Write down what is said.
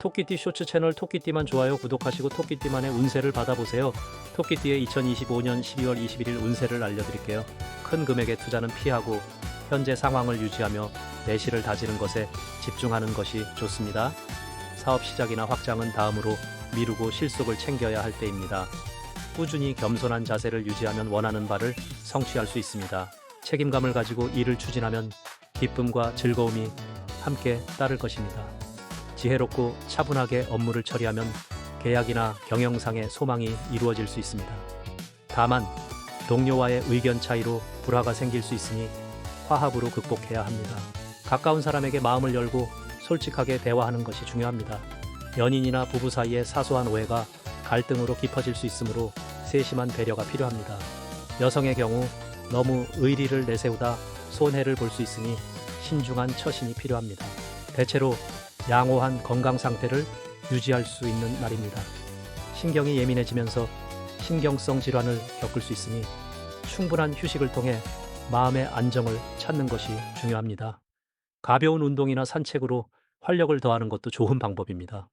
토끼띠 쇼츠 채널 토끼띠만 좋아요 구독하시고 토끼띠만의 운세를 받아보세요. 토끼띠의 2025년 12월 21일 운세를 알려드릴게요. 큰 금액의 투자는 피하고 현재 상황을 유지하며 내실을 다지는 것에 집중하는 것이 좋습니다. 사업 시작이나 확장은 다음으로 미루고 실속을 챙겨야 할 때입니다. 꾸준히 겸손한 자세를 유지하면 원하는 바를 성취할 수 있습니다. 책임감을 가지고 일을 추진하면 기쁨과 즐거움이 함께 따를 것입니다. 지혜롭고 차분하게 업무를 처리하면 계약이나 경영상의 소망이 이루어질 수 있습니다. 다만 동료와의 의견 차이로 불화가 생길 수 있으니 화합으로 극복해야 합니다. 가까운 사람에게 마음을 열고 솔직하게 대화하는 것이 중요합니다. 연인이나 부부 사이의 사소한 오해가 갈등으로 깊어질 수 있으므로 세심한 배려가 필요합니다. 여성의 경우 너무 의리를 내세우다 손해를 볼 수 있으니 신중한 처신이 필요합니다. 대체로 양호한 건강 상태를 유지할 수 있는 날입니다. 신경이 예민해지면서 신경성 질환을 겪을 수 있으니 충분한 휴식을 통해 마음의 안정을 찾는 것이 중요합니다. 가벼운 운동이나 산책으로 활력을 더하는 것도 좋은 방법입니다.